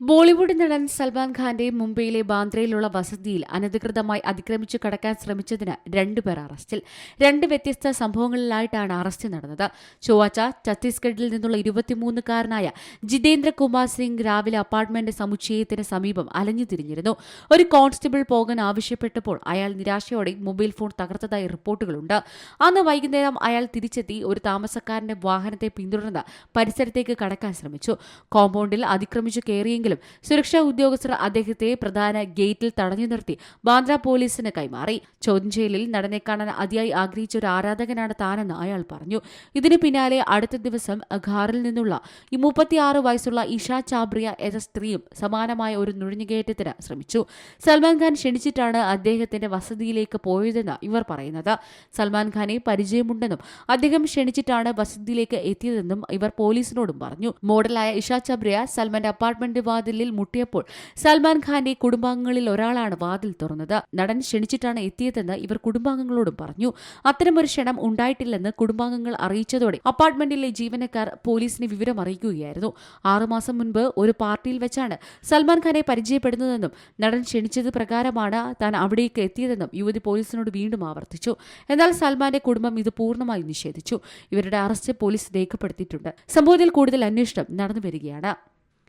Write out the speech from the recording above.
ബോളിവുഡ് നടൻ സൽമാൻ ഖാന്റെ മുംബൈയിലെ ബാന്ദ്രയിലുള്ള വസതിയിൽ അനധികൃതമായി അതിക്രമിച്ചു കടക്കാൻ ശ്രമിച്ചതിന് രണ്ടുപേർ അറസ്റ്റിൽ. രണ്ട് വ്യത്യസ്ത സംഭവങ്ങളിലായിട്ടാണ് അറസ്റ്റ് നടന്നത്. ചൊവ്വാഴ്ച ഛത്തീസ്ഗഡിൽ നിന്നുള്ള ഇരുപത്തിമൂന്നുകാരനായ ജിതേന്ദ്ര കുമാർ സിംഗ് രാവിലെ അപ്പാർട്ട്മെന്റ് സമുച്ചയത്തിന് സമീപം അലഞ്ഞു തിരിഞ്ഞിരുന്നു. ഒരു കോൺസ്റ്റബിൾ പോകാൻ ആവശ്യപ്പെട്ടപ്പോൾ അയാൾ നിരാശയോടെ മൊബൈൽ ഫോൺ തകർത്തതായി റിപ്പോർട്ടുകളുണ്ട്. അന്ന് വൈകുന്നേരം അയാൾ തിരിച്ചെത്തി ഒരു താമസക്കാരന്റെ വാഹനത്തെ പിന്തുടർന്ന് പരിസരത്തേക്ക് കടക്കാൻ ശ്രമിച്ചു. കോമ്പൗണ്ടിൽ അതിക്രമിച്ചു കയറിയെങ്കിലും സുരക്ഷാ ഉദ്യോഗസ്ഥർ അദ്ദേഹത്തെ പ്രധാന ഗേറ്റിൽ തടഞ്ഞു നിർത്തി. ബാന്ദ്ര പോലീസിന് കൈമാറി. ചോദ്യം ചെയ്യലിൽ നടനെ കാണാൻ അതിയായി ആഗ്രഹിച്ച ഒരു ആരാധകനാണ് താനെന്ന് അയാൾ പറഞ്ഞു. ഇതിന് പിന്നാലെ അടുത്ത ദിവസം ഖാറിൽ നിന്നുള്ള ഈ മുപ്പത്തിയാറ് വയസ്സുള്ള ഇഷ ചാബ്രിയ എന്ന സ്ത്രീയും സമാനമായ ഒരു നുഴഞ്ഞുകയറ്റത്തിന് ശ്രമിച്ചു. സൽമാൻ ഖാൻ ക്ഷണിച്ചിട്ടാണ് അദ്ദേഹത്തിന്റെ വസതിയിലേക്ക് പോയതെന്ന് ഇവർ പറയുന്നത്. സൽമാൻ ഖാനെ പരിചയമുണ്ടെന്നും അദ്ദേഹം ക്ഷണിച്ചിട്ടാണ് വസതിയിലേക്ക് എത്തിയതെന്നും ഇവർ പോലീസിനോടും പറഞ്ഞു. മോഡലായ ഇഷ ചബ്രിയ സൽമാന്റെ അപ്പാർട്ട്മെന്റ് വാതിലിൽ മുട്ടിയപ്പോൾ സൽമാൻ ഖാന്റെ കുടുംബാംഗങ്ങളിൽ ഒരാളാണ് വാതിൽ തുറന്നത്. നടൻ ക്ഷണിച്ചിട്ടാണ് എത്തിയതെന്ന് ഇവർ കുടുംബാംഗങ്ങളോടും പറഞ്ഞു. അത്തരമൊരു ക്ഷണം ഉണ്ടായിട്ടില്ലെന്ന് കുടുംബാംഗങ്ങൾ അറിയിച്ചതോടെ അപ്പാർട്ട്മെന്റിലെ ജീവനക്കാർ പോലീസിനെ വിവരം അറിയിക്കുകയായിരുന്നു. ആറുമാസം മുൻപ് ഒരു പാർട്ടിയിൽ വെച്ചാണ് സൽമാൻ ഖാനെ പരിചയപ്പെടുന്നതെന്നും നടൻ ക്ഷണിച്ചത് പ്രകാരമാണ് താൻ അവിടേക്ക് എത്തിയതെന്നും യുവതി പോലീസിനോട് വീണ്ടും ആവർത്തിച്ചു. എന്നാൽ സൽമാന്റെ കുടുംബം ഇത് പൂർണമായി നിഷേധിച്ചു. ഇവരുടെ അറസ്റ്റ് പോലീസ് രേഖപ്പെടുത്തിയിട്ടുണ്ട്. സംഭവത്തിൽ കൂടുതൽ അന്വേഷണം നടന്നു വരികയാണ്